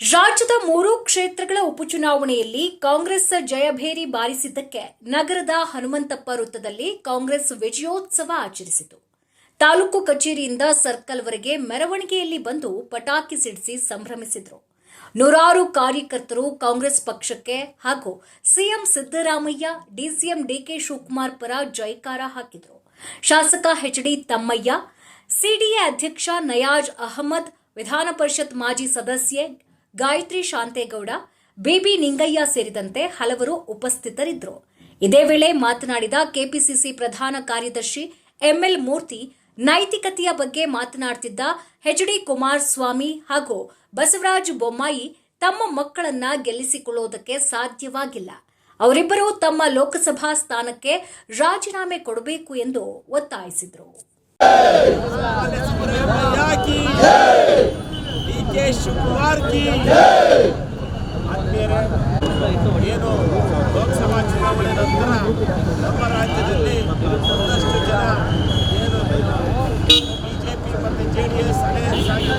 ರಾಜ್ಯದ ಮೂರು ಕ್ಷೇತ್ರಗಳ ಉಪಚುನಾವಣೆಯಲ್ಲಿ ಕಾಂಗ್ರೆಸ್ ಜಯಭೇರಿ ಬಾರಿಸಿದ್ದಕ್ಕೆ ನಗರದ ಹನುಮಂತಪ್ಪ ವೃತ್ತದಲ್ಲಿ ಕಾಂಗ್ರೆಸ್ ವಿಜಯೋತ್ಸವ ಆಚರಿಸಿತು. ತಾಲೂಕು ಕಚೇರಿಯಿಂದ ಸರ್ಕಲ್ವರೆಗೆ ಮೆರವಣಿಗೆಯಲ್ಲಿ ಬಂದು ಪಟಾಕಿ ಸಿಡಿಸಿ ಸಂಭ್ರಮಿಸಿದರು. ನೂರಾರು ಕಾರ್ಯಕರ್ತರು ಕಾಂಗ್ರೆಸ್ ಪಕ್ಷಕ್ಕೆ ಹಾಗೂ CM Siddaramaiah, DCM DK Shivakumar ಪರ ಜೈಕಾರ ಹಾಕಿದರು. ಶಾಸಕ ಎಚ್ಡಿ ತಮ್ಮಯ್ಯ, ಸಿಡಿಎ ಅಧ್ಯಕ್ಷ ನಯಾಜ್ ಅಹಮದ್, ವಿಧಾನ ಪರಿಷತ್ ಮಾಜಿ ಸದಸ್ಯೆ ಗಾಯತ್ರಿ ಶಾಂತೇಗೌಡ, ಬಿಬಿ ನಿಂಗಯ್ಯ ಸೇರಿದಂತೆ ಹಲವರು ಉಪಸ್ಥಿತರಿದ್ದರು. ಇದೇ ವೇಳೆ ಮಾತನಾಡಿದ ಕೆಪಿಸಿಸಿ ಪ್ರಧಾನ ಕಾರ್ಯದರ್ಶಿ ಎಂಎಲ್ ಮೂರ್ತಿ, ನೈತಿಕತೆಯ ಬಗ್ಗೆ ಮಾತನಾಡ್ತಿದ್ದ ಎಚ್ ಡಿ ಕುಮಾರಸ್ವಾಮಿ ಹಾಗೂ ಬಸವರಾಜ್ ಬೊಮ್ಮಾಯಿ ತಮ್ಮ ಮಕ್ಕಳನ್ನ ಗೆಲ್ಲಿಸಿಕೊಳ್ಳುವುದಕ್ಕೆ ಸಾಧ್ಯವಾಗಿಲ್ಲ. ಅವರಿಬ್ಬರೂ ತಮ್ಮ ಲೋಕಸಭಾ ಸ್ಥಾನಕ್ಕೆ ರಾಜೀನಾಮೆ ಕೊಡಬೇಕು ಎಂದು ಒತ್ತಾಯಿಸಿದರು. ಕೆ ಶಿವಕುಮಾರ್ ಕಿ ಏನು ಲೋಕಸಭಾ ಚುನಾವಣೆ ನಂತರ ನಮ್ಮ ರಾಜ್ಯದಲ್ಲಿ ಒಂದಷ್ಟು ಜನ ಏನು ಬಿಜೆಪಿ ಮತ್ತು ಜೆ ಡಿ ಎಸ್ ಅನ್ನೋ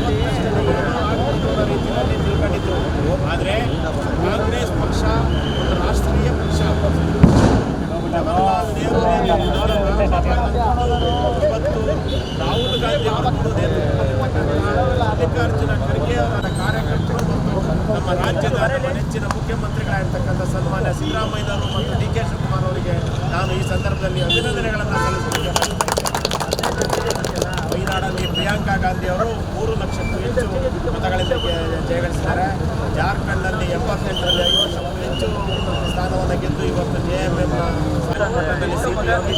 ರೀತಿಯಲ್ಲಿ ತಿಳ್ಕೊಂಡಿದ್ರು. ಆದರೆ ಕಾಂಗ್ರೆಸ್ ಪಕ್ಷ, ರಾಷ್ಟ್ರೀಯ ಪಕ್ಷ ಇವತ್ತು ರಾಹುಲ್ ಗಾಂಧಿ ಅವರ ಮಲ್ಲಿಕಾರ್ಜುನ ಖರ್ಗೆ ಅವರ ಕಾರ್ಯಕರ್ತರು ಮತ್ತು ನಮ್ಮ ರಾಜ್ಯದ ನೆಚ್ಚಿನ ಮುಖ್ಯಮಂತ್ರಿಗಳಾಗಿರ್ತಕ್ಕಂಥ ಸನ್ಮಾನ್ಯ ಸಿದ್ದರಾಮಯ್ಯನವರು ಮತ್ತು ಡಿ ಕೆ ಶಿವಕುಮಾರ್ ಅವರಿಗೆ ನಾನು ಈ ಸಂದರ್ಭದಲ್ಲಿ ಅಭಿನಂದನೆಗಳನ್ನು ಸಲ್ಲಿಸುತ್ತೇನೆ. ವೈನಾಡಲ್ಲಿ ಪ್ರಿಯಾಂಕಾ ಗಾಂಧಿ ಅವರು ಮೂರು ಲಕ್ಷಕ್ಕೂ ಹೆಚ್ಚು ಮತಗಳಿಂದ ಜಯಗಳಿಸಿದ್ದಾರೆ. ಜಾರ್ಖಂಡ್ನಲ್ಲಿ ಎಂಬತ್ತೆಂಟರಲ್ಲಿ ಐವತ್ತು ಲಕ್ಷಕ್ಕೂ ಹೆಚ್ಚು ಸ್ಥಾನವನ್ನು ಗೆದ್ದು ಇವತ್ತು ಜೆ ಎಂ ಎಂ ಮಟ್ಟದಲ್ಲಿ ಸಿ ಪಿ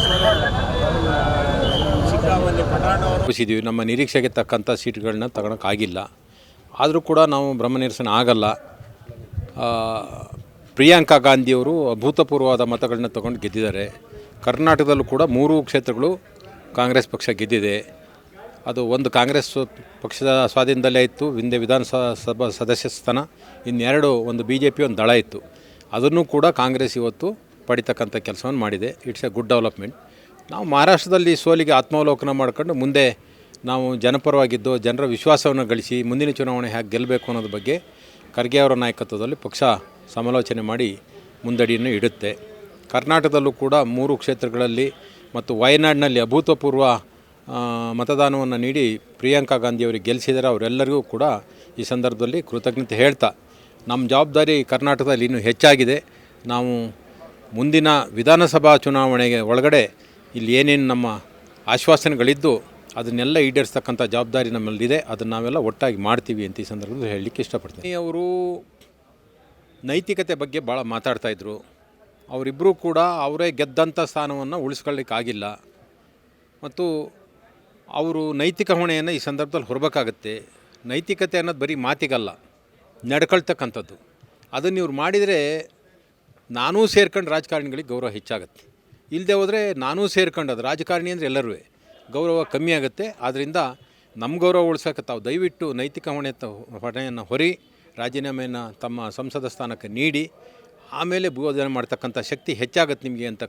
ಖುಷಿದ್ದೀವಿ ನಮ್ಮ ನಿರೀಕ್ಷೆಗೆ ತಕ್ಕಂಥ ಸೀಟ್ಗಳನ್ನ ತಗೊಳಕ್ಕಾಗಿಲ್ಲ ಆದರೂ ಕೂಡ ನಾವು ಬ್ರಹ್ಮನಿರಸನ ಆಗಲ್ಲ. ಪ್ರಿಯಾಂಕಾ ಗಾಂಧಿಯವರು ಅಭೂತಪೂರ್ವವಾದ ಮತಗಳನ್ನ ತಗೊಂಡು ಗೆದ್ದಿದ್ದಾರೆ. ಕರ್ನಾಟಕದಲ್ಲೂ ಕೂಡ ಮೂರು ಕ್ಷೇತ್ರಗಳು ಕಾಂಗ್ರೆಸ್ ಪಕ್ಷ ಗೆದ್ದಿದೆ. ಅದು ಒಂದು ಕಾಂಗ್ರೆಸ್ ಪಕ್ಷದ ಸ್ವಾಧೀನದಲ್ಲೇ ಇತ್ತು. ಹಿಂದೆ ವಿಧಾನಸಭಾ ಸದಸ್ಯ ಸ್ಥಾನ ಇನ್ನೆರಡು ಒಂದು ಬಿ ಜೆ ಪಿ ಒಂದು ದಳ ಇತ್ತು. ಅದನ್ನು ಕೂಡ ಕಾಂಗ್ರೆಸ್ ಇವತ್ತು ಪಡಿತಕ್ಕಂಥ ಕೆಲಸವನ್ನು ಮಾಡಿದೆ. ಇಟ್ಸ್ ಎ ಗುಡ್ ಡೆವಲಪ್ಮೆಂಟ್ ನಾವು ಮಹಾರಾಷ್ಟ್ರದಲ್ಲಿ ಸೋಲಿಗೆ ಆತ್ಮಾವಲೋಕನ ಮಾಡ್ಕೊಂಡು ಮುಂದೆ ನಾವು ಜನಪರವಾಗಿದ್ದು ಜನರ ವಿಶ್ವಾಸವನ್ನು ಗಳಿಸಿ ಮುಂದಿನ ಚುನಾವಣೆ ಹೇಗೆ ಗೆಲ್ಲಬೇಕು ಅನ್ನೋದ್ರ ಬಗ್ಗೆ ಖರ್ಗೆ ಅವರ ನಾಯಕತ್ವದಲ್ಲಿ ಪಕ್ಷ ಸಮಾಲೋಚನೆ ಮಾಡಿ ಮುಂದಡಿಯನ್ನು ಇಡುತ್ತೆ. ಕರ್ನಾಟಕದಲ್ಲೂ ಕೂಡ ಮೂರು ಕ್ಷೇತ್ರಗಳಲ್ಲಿ ಮತ್ತು ವಯನಾಡಿನಲ್ಲಿ ಅಭೂತಪೂರ್ವ ಮತದಾನವನ್ನು ನೀಡಿ ಪ್ರಿಯಾಂಕಾ ಗಾಂಧಿಯವರಿಗೆ ಗೆಲ್ಲಿಸಿದರೆ ಅವರೆಲ್ಲರಿಗೂ ಕೂಡ ಈ ಸಂದರ್ಭದಲ್ಲಿ ಕೃತಜ್ಞತೆ ಹೇಳ್ತಾ, ನಮ್ಮ ಜವಾಬ್ದಾರಿ ಕರ್ನಾಟಕದಲ್ಲಿ ಇನ್ನೂ ಹೆಚ್ಚಾಗಿದೆ. ನಾವು ಮುಂದಿನ ವಿಧಾನಸಭಾ ಚುನಾವಣೆಗೆ ಒಳಗಡೆ ಇಲ್ಲಿ ಏನೇನು ನಮ್ಮ ಆಶ್ವಾಸನೆಗಳಿದ್ದು ಅದನ್ನೆಲ್ಲ ಈಡೇರಿಸ್ತಕ್ಕಂಥ ಜವಾಬ್ದಾರಿ ನಮ್ಮಲ್ಲಿದೆ. ಅದನ್ನು ನಾವೆಲ್ಲ ಒಟ್ಟಾಗಿ ಮಾಡ್ತೀವಿ ಅಂತ ಈ ಸಂದರ್ಭದಲ್ಲಿ ಹೇಳಲಿಕ್ಕೆ ಇಷ್ಟಪಡ್ತೀನಿ. ಅವರು ನೈತಿಕತೆ ಬಗ್ಗೆ ಭಾಳ ಮಾತಾಡ್ತಾಯಿದ್ರು ಅವರಿಬ್ಬರೂ ಕೂಡ ಅವರೇ ಗೆದ್ದಂಥ ಸ್ಥಾನವನ್ನು ಉಳಿಸ್ಕೊಳ್ಳಿಕ್ಕಾಗಿಲ್ಲ ಮತ್ತು ಅವರು ನೈತಿಕ ಹೊಣೆಯನ್ನು ಈ ಸಂದರ್ಭದಲ್ಲಿ ಹೊರಬೇಕಾಗತ್ತೆ. ನೈತಿಕತೆ ಅನ್ನೋದು ಬರೀ ಮಾತಿಗಲ್ಲ, ನಡ್ಕೊಳ್ತಕ್ಕಂಥದ್ದು. ಅದನ್ನು ಇವ್ರು ಮಾಡಿದರೆ ನಾನೂ ಸೇರ್ಕೊಂಡು ರಾಜಕಾರಣಿಗಳಿಗೆ ಗೌರವ ಹೆಚ್ಚಾಗತ್ತೆ. ಇಲ್ಲದೆ ಹೋದರೆ ನಾನೂ ಸೇರ್ಕೊಂಡು ಅದು ರಾಜಕಾರಣಿ ಅಂದರೆ ಎಲ್ಲರೂ. ಗೌರವ ಕಮ್ಮಿ ಆಗುತ್ತೆ. ಆದ್ದರಿಂದ ನಮ್ಮ ಗೌರವ ಉಳಿಸೋಕೆ ತಾವು ದಯವಿಟ್ಟು ನೈತಿಕ ಹೊಣೆ ಹೊಣೆಯನ್ನು ಹೊರಿ, ರಾಜೀನಾಮೆಯನ್ನು ತಮ್ಮ ಸಂಸದ ಸ್ಥಾನಕ್ಕೆ ನೀಡಿ, ಆಮೇಲೆ ಬೋಧನೆ ಮಾಡ್ತಕ್ಕಂಥ ಶಕ್ತಿ ಹೆಚ್ಚಾಗತ್ತೆ ನಿಮಗೆ ಅಂತ